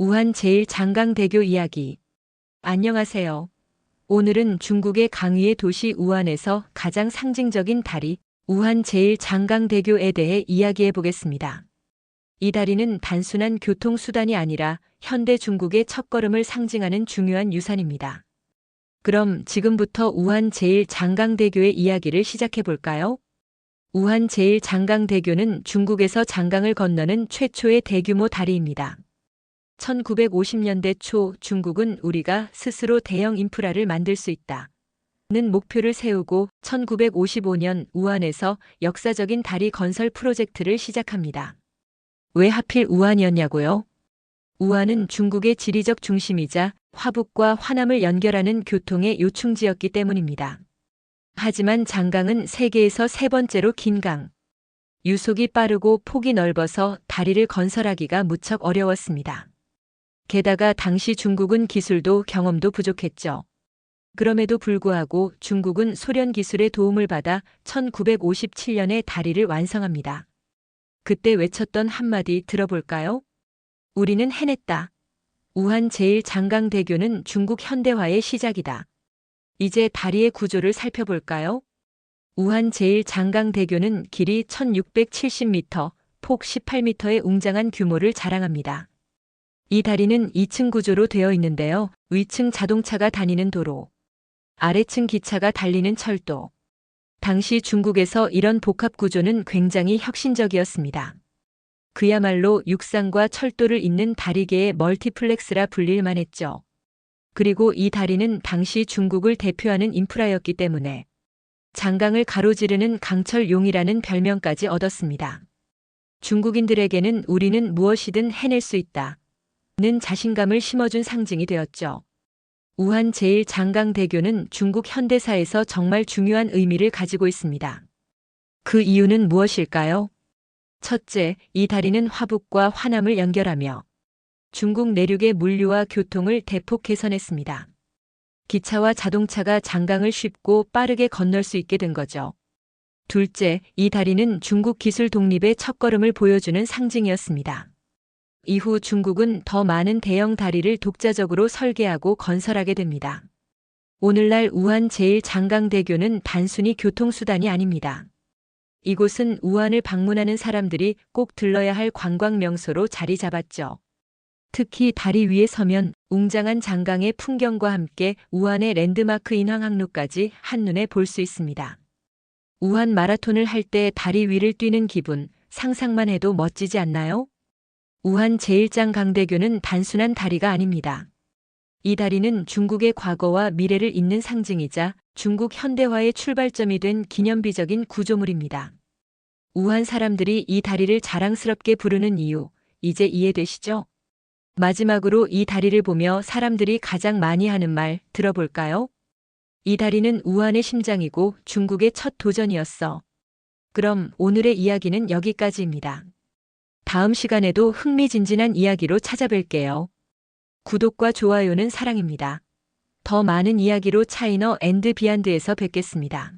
우한 제1장강대교 이야기. 안녕하세요. 오늘은 중국의 강위의 도시 우한에서 가장 상징적인 다리, 우한 제1장강대교에 대해 이야기해 보겠습니다. 이 다리는 단순한 교통수단이 아니라 현대 중국의 첫걸음을 상징하는 중요한 유산입니다. 그럼 지금부터 우한 제1장강대교의 이야기를 시작해 볼까요? 우한 제1장강대교는 중국에서 장강을 건너는 최초의 대규모 다리입니다. 1950년대 초 중국은 우리가 스스로 대형 인프라를 만들 수 있다. 는 목표를 세우고 1955년 우한에서 역사적인 다리 건설 프로젝트를 시작합니다. 왜 하필 우한이었냐고요? 우한은 중국의 지리적 중심이자 화북과 화남을 연결하는 교통의 요충지였기 때문입니다. 하지만 장강은 세계에서 세 번째로 긴 강. 유속이 빠르고 폭이 넓어서 다리를 건설하기가 무척 어려웠습니다. 게다가 당시 중국은 기술도 경험도 부족했죠. 그럼에도 불구하고 중국은 소련 기술의 도움을 받아 1957년에 다리를 완성합니다. 그때 외쳤던 한마디 들어볼까요? 우리는 해냈다. 우한 제1장강대교는 중국 현대화의 시작이다. 이제 다리의 구조를 살펴볼까요? 우한 제1장강대교는 길이 1670m, 폭 18m의 웅장한 규모를 자랑합니다. 이 다리는 2층 구조로 되어 있는데요. 위층 자동차가 다니는 도로, 아래층 기차가 달리는 철도. 당시 중국에서 이런 복합 구조는 굉장히 혁신적이었습니다. 그야말로 육상과 철도를 잇는 다리계의 멀티플렉스라 불릴 만 했죠. 그리고 이 다리는 당시 중국을 대표하는 인프라였기 때문에 장강을 가로지르는 강철용이라는 별명까지 얻었습니다. 중국인들에게는 우리는 무엇이든 해낼 수 있다. 는 자신감을 심어준 상징이 되었죠. 우한 제1장강대교는 중국 현대사에서 정말 중요한 의미를 가지고 있습니다. 그 이유는 무엇일까요? 첫째, 이 다리는 화북과 화남을 연결하며 중국 내륙의 물류와 교통을 대폭 개선했습니다. 기차와 자동차가 장강을 쉽고 빠르게 건널 수 있게 된 거죠. 둘째, 이 다리는 중국 기술 독립의 첫걸음을 보여주는 상징이었습니다. 이후 중국은 더 많은 대형 다리를 독자적으로 설계하고 건설하게 됩니다. 오늘날 우한 제1장강대교는 단순히 교통수단이 아닙니다. 이곳은 우한을 방문하는 사람들이 꼭 들러야 할 관광 명소로 자리 잡았죠. 특히 다리 위에 서면 웅장한 장강의 풍경과 함께 우한의 랜드마크 인왕 항로까지 한눈에 볼 수 있습니다. 우한 마라톤을 할 때 다리 위를 뛰는 기분, 상상만 해도 멋지지 않나요? 우한 제1장 강대교는 단순한 다리가 아닙니다. 이 다리는 중국의 과거와 미래를 잇는 상징이자 중국 현대화의 출발점이 된 기념비적인 구조물입니다. 우한 사람들이 이 다리를 자랑스럽게 부르는 이유, 이제 이해되시죠? 마지막으로 이 다리를 보며 사람들이 가장 많이 하는 말 들어볼까요? 이 다리는 우한의 심장이고 중국의 첫 도전이었어. 그럼 오늘의 이야기는 여기까지입니다. 다음 시간에도 흥미진진한 이야기로 찾아뵐게요. 구독과 좋아요는 사랑입니다. 더 많은 이야기로 차이너 앤드 비안드에서 뵙겠습니다.